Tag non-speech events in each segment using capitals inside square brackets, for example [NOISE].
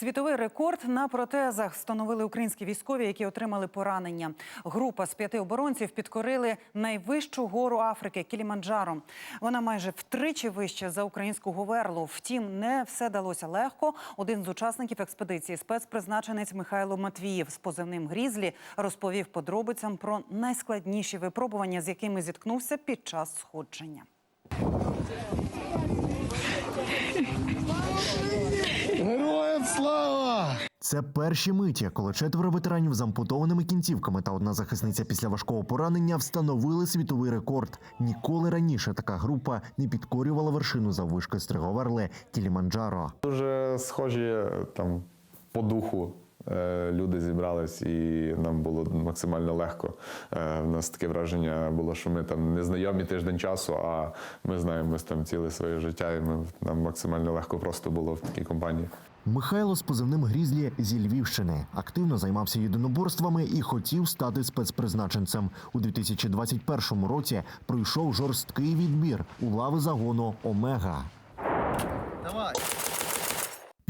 Світовий рекорд на протезах встановили українські військові, які отримали поранення. Група з п'яти оборонців підкорили найвищу гору Африки Кіліманджаро. Вона майже втричі вища за українську Говерлу. Втім, не все далося легко. Один з учасників експедиції, спецпризначенець Михайло Матвіїв з позивним Грізлі, розповів подробицям про найскладніші випробування, з якими зіткнувся під час сходження. Це перші миті, коли четверо ветеранів з ампутованими кінцівками та одна захисниця після важкого поранення встановили світовий рекорд. Ніколи раніше така група не підкорювала вершину заввишки Стриговерле Кіліманджаро. Дуже схожі е, там по духу. Е, Люди зібрались, і нам було максимально легко. Е, У нас таке враження було, що ми там не знайомі тиждень часу, а ми знаємо ми там ціле своє життя, і ми, нам максимально легко просто було в такій компанії. Михайло з позивним Грізлі зі Львівщини активно займався єдиноборствами і хотів стати спецпризначенцем. У 2021 році пройшов жорсткий відбір у лави загону Омега. Давай!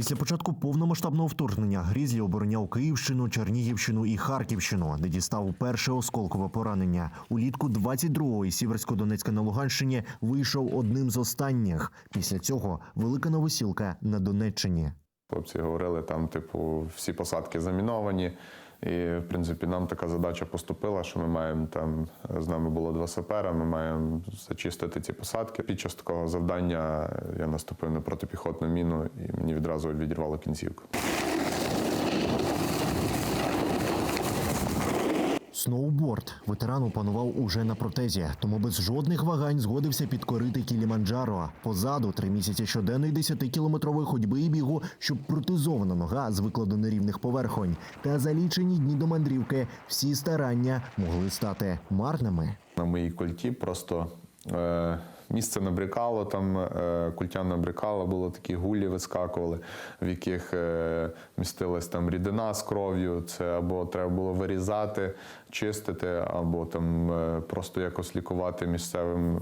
Після початку повномасштабного вторгнення Грізлі обороняв Київщину, Чернігівщину і Харківщину, де дістав перше осколкове поранення. Улітку 22-ї Сіверсько-Донецька на Луганщині вийшов одним з останніх. Після цього велика новосілка на Донеччині. Хлопці говорили, там, типу, всі посадки заміновані. І, в принципі, нам така задача поступила, що ми маємо там з нами було два сапера. Ми маємо зачистити ці посадки. Під час такого завдання я наступив на протипіхотну міну, і мені відразу відірвало кінцівку. Сноуборд ветеран опанував уже на протезі, тому без жодних вагань згодився підкорити Кіліманджаро. Позаду три місяці щоденної 10-кілометрової ходьби і бігу, щоб протезована нога звикла до нерівних поверхонь. Та за лічені дні до мандрівки всі старання могли стати марними. На моїй культі просто е, місце набрікало, там е, культя набрікала, було такі гулі вискакували, в яких е, містилась там рідина з кров'ю. Це або треба було вирізати, чистити, або там е, просто якось лікувати місцевим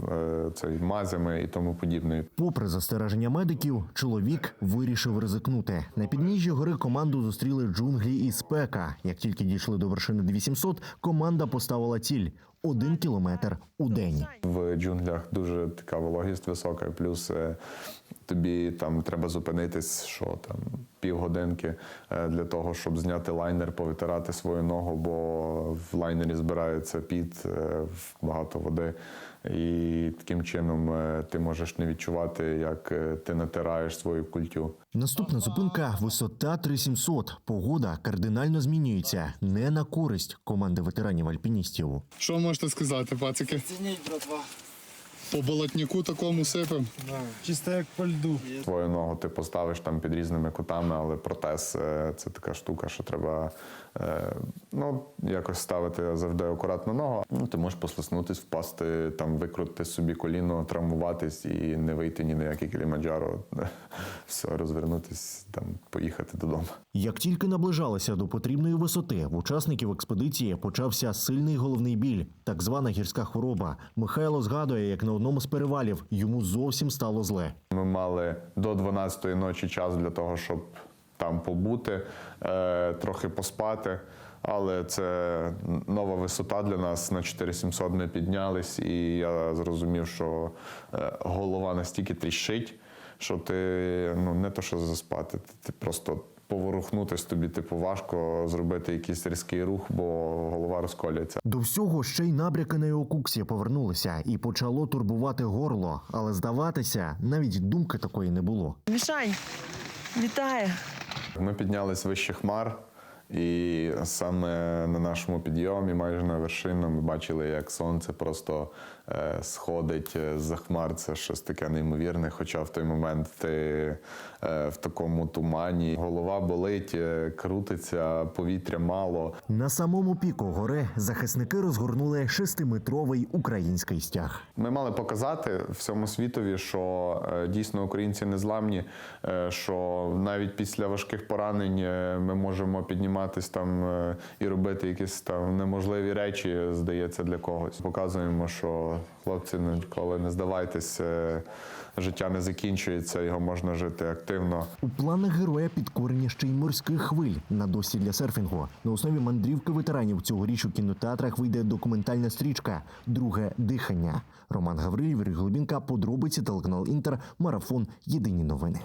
цей, мазями і тому подібне. Попри застереження медиків, чоловік вирішив ризикнути. На підніжжі гори команду зустріли джунглі і спека. Як тільки дійшли до вершини 2800, команда поставила ціль один кілометр у день. В джунглях дуже така вологість висока, плюс е, тобі там треба зупинитись, що там півгодинки е, для того, щоб зняти лайнер, повитирати свою ногу, бо в лайнері збирається піт, е, багато води. І таким чином ти можеш не відчувати, як ти натираєш свою культю. Наступна зупинка висота 3700. Погода кардинально змінюється не на користь команди ветеранів альпіністів. Що можете сказати, пацики? Цініть, братва. По болотняку такому сипем. Чисто як по льду. Твою ногу ти поставиш там під різними кутами, але протез е, це така штука, що треба е, ну, якось ставити завжди акуратно ногу. Ну, ти можеш послиснутись, впасти, там, викрутити собі коліно, травмуватись і не вийти ні на який кілімаджаро. [LAUGHS] Все, розвернутись, там, поїхати додому. Як тільки наближалися до потрібної висоти, в учасників експедиції почався сильний головний біль, так звана гірська хвороба. Михайло згадує, як на одному з перевалів йому зовсім стало зле. Ми мали до 12-ї ночі час для того, щоб там побути, е, трохи поспати. Але це нова висота для нас. На 4700 ми піднялись, і я зрозумів, що е, голова настільки тріщить, що ти ну не то, що заспати, ти, ти просто поворухнутись тобі, типу, важко зробити якийсь різкий рух, бо голова розколюється. До всього ще й набряки на його куксі повернулися і почало турбувати горло. Але здаватися, навіть думки такої не було. Мішань, вітаю. Ми піднялись вище хмар, і саме на нашому підйомі, майже на вершину, ми бачили, як сонце просто е, сходить з хмар. Це щось таке неймовірне. Хоча в той момент ти е, в такому тумані, голова болить, е, крутиться, повітря мало. На самому піку гори захисники розгорнули шестиметровий український стяг. Ми мали показати всьому світові, що е, дійсно українці незламні, е, що навіть після важких поранень е, ми можемо піднімати займатися там е, і робити якісь там неможливі речі, здається, для когось. Показуємо, що хлопці ніколи не здавайтесь, е, життя не закінчується, його можна жити активно. У планах героя підкорення ще й морських хвиль на досі для серфінгу. На основі мандрівки ветеранів цьогоріч у кінотеатрах вийде документальна стрічка Друге дихання. Роман Гаврилів, Глибінка, подробиці телеканал Інтер, марафон. Єдині новини.